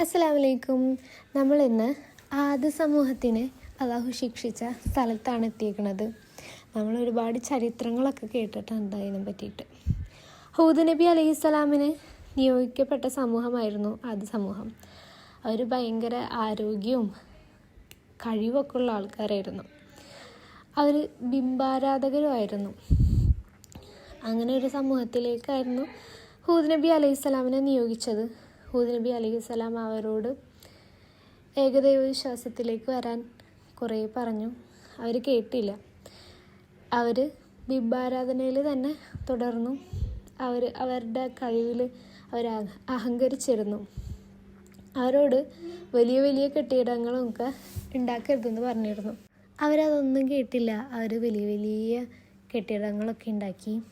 അസ്സലാമലൈക്കും. നമ്മൾ ഇന്ന് ആദ സമൂഹത്തിനെ അള്ളാഹു ശിക്ഷിച്ച സ്ഥലത്താണ് എത്തിയിരിക്കുന്നത് നമ്മൾ ഒരുപാട് ചരിത്രങ്ങളൊക്കെ കേട്ടിട്ടുണ്ട് അതിനെ പറ്റിയിട്ട്. ഹൂദ് നബി അലൈഹി സ്വലാമിന് നിയോഗിക്കപ്പെട്ട സമൂഹമായിരുന്നു ആദ്യ സമൂഹം. അവർ ഭയങ്കര ആരോഗ്യവും കഴിവൊക്കെ ഉള്ള ആൾക്കാരായിരുന്നു. അവർ ബിംബാരാധകരുമായിരുന്നു. അങ്ങനെ ഒരു സമൂഹത്തിലേക്കായിരുന്നു ഹൂദ് നബി അലൈഹി സ്വലാമിനെ നിയോഗിച്ചത്. ഹൂദ് നബി അലൈഹിസ്സലാം അവരോട് ഏകദൈവ വിശ്വാസത്തിലേക്ക് വരാൻ കുറേ പറഞ്ഞു. അവർ കേട്ടില്ല. അവർ ബിംബാരാധനയിൽ തന്നെ തുടർന്നു. അവർ അവരുടെ കഴിവിൽ അവർ അഹങ്കരിച്ചിരുന്നു. അവരോട് വലിയ വലിയ കെട്ടിടങ്ങളൊക്കെ ഉണ്ടാക്കരുതെന്ന് പറഞ്ഞിരുന്നു. അവരതൊന്നും കേട്ടില്ല. അവർ വലിയ വലിയ കെട്ടിടങ്ങളൊക്കെ ഉണ്ടാക്കി.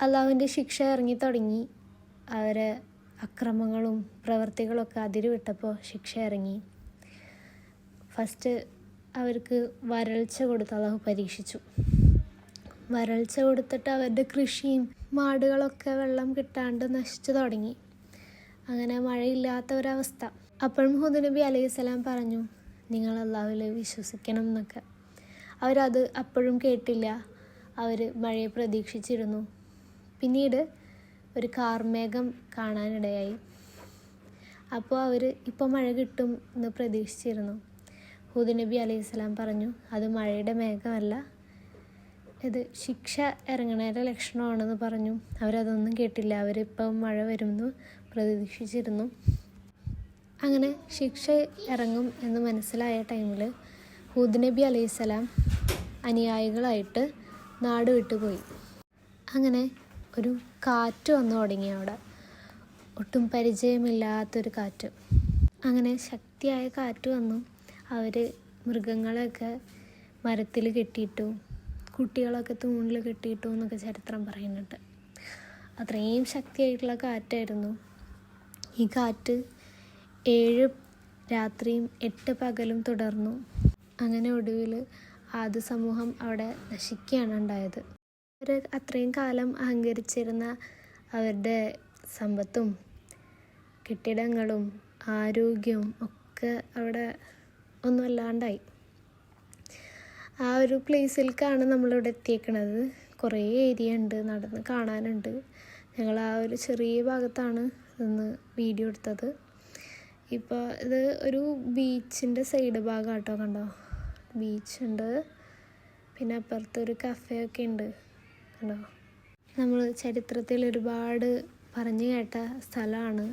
അള്ളാഹുവിന്റെ ശിക്ഷ ഇറങ്ങി തുടങ്ങി. അവരെ അക്രമങ്ങളും പ്രവർത്തികളൊക്കെ അതിരുവിട്ടപ്പോൾ ശിക്ഷ ഇറങ്ങി ഫസ്റ്റ് അവർക്ക് വരൾച്ച കൊടുത്ത് അള്ളാഹു പരീക്ഷിച്ചു. വരൾച്ച കൊടുത്തിട്ട് അവരുടെ കൃഷിയും മാടുകളൊക്കെ വെള്ളം കിട്ടാണ്ട് നശിച്ചു തുടങ്ങി. അങ്ങനെ മഴയില്ലാത്ത ഒരവസ്ഥ അപ്പോഴും ഹുദനബി അലൈഹി സ്വലാം പറഞ്ഞു നിങ്ങൾ അള്ളാഹുവിൽ വിശ്വസിക്കണം എന്നൊക്കെ. അവരത് അപ്പോഴും കേട്ടില്ല. അവർ മഴയെ പ്രതീക്ഷിച്ചിരുന്നു. പിന്നീട് ഒരു കാർമേഘം കാണാനിടയായി. അപ്പോൾ അവർ ഇപ്പോൾ മഴ കിട്ടും എന്ന് പ്രതീക്ഷിച്ചിരുന്നു. ഹൂദ് നബി അലൈഹി പറഞ്ഞു അത് മഴയുടെ മേഘമല്ല. ഇത് ശിക്ഷ ഇറങ്ങണേന്റെ ലക്ഷണമാണെന്ന് പറഞ്ഞു. അവരതൊന്നും കേട്ടില്ല. അവരിപ്പം മഴ വരുമെന്ന് പ്രതീക്ഷിച്ചിരുന്നു. അങ്ങനെ ശിക്ഷ ഇറങ്ങും എന്ന് മനസ്സിലായ ടൈമിൽ ഹൂദ് നബി അലൈഹി സ്വലാം അനുയായികളായിട്ട് നാട് വിട്ടുപോയി. അങ്ങനെ ഒരു കാറ്റ് വന്നു തുടങ്ങി അവിടെ. ഒട്ടും പരിചയമില്ലാത്തൊരു കാറ്റ്. അങ്ങനെ ശക്തിയായ കാറ്റ് വന്നു. അവർ മൃഗങ്ങളെയൊക്കെ മരത്തിൽ കെട്ടിയിട്ടു കുട്ടികളൊക്കെ തൂണിൽ കെട്ടിയിട്ടു എന്നൊക്കെ ചരിത്രം പറയുന്നുണ്ട്. അത്രയും ശക്തിയായിട്ടുള്ള കാറ്റായിരുന്നു. ഈ കാറ്റ് ഏഴ് രാത്രിയും എട്ട് പകലും തുടർന്നു. അങ്ങനെ ഒടുവിൽ ആദ്യ സമൂഹം അവിടെ നശിക്കുകയാണ് ഉണ്ടായത്. അത്രയും കാലം അഹങ്കരിച്ചിരുന്ന അവരുടെ സമ്പത്തും കെട്ടിടങ്ങളും ആരോഗ്യവും ഒക്കെ അവിടെ ഒന്നുമല്ലാണ്ടായി ആ ഒരു പ്ലേസിലേക്കാണ് നമ്മളിവിടെ എത്തിയേക്കണത്. കുറേ ഏരിയ ഉണ്ട് നടന്ന് കാണാനുണ്ട്. ഞങ്ങൾ ആ ഒരു ചെറിയ ഭാഗത്താണ് നിന്ന് വീഡിയോ എടുത്തത്. ഇപ്പോൾ ഇത് ഒരു ബീച്ചിന്റെ സൈഡ് ഭാഗം കേട്ടോ കണ്ടോ? ബീച്ചുണ്ട് പിന്നെ അപ്പുറത്തൊരു കഫേ ഒക്കെ ഉണ്ട്. നമ്മൾ ചരിത്രത്തിൽ ഒരുപാട് പറഞ്ഞു കേട്ട സ്ഥലമാണ്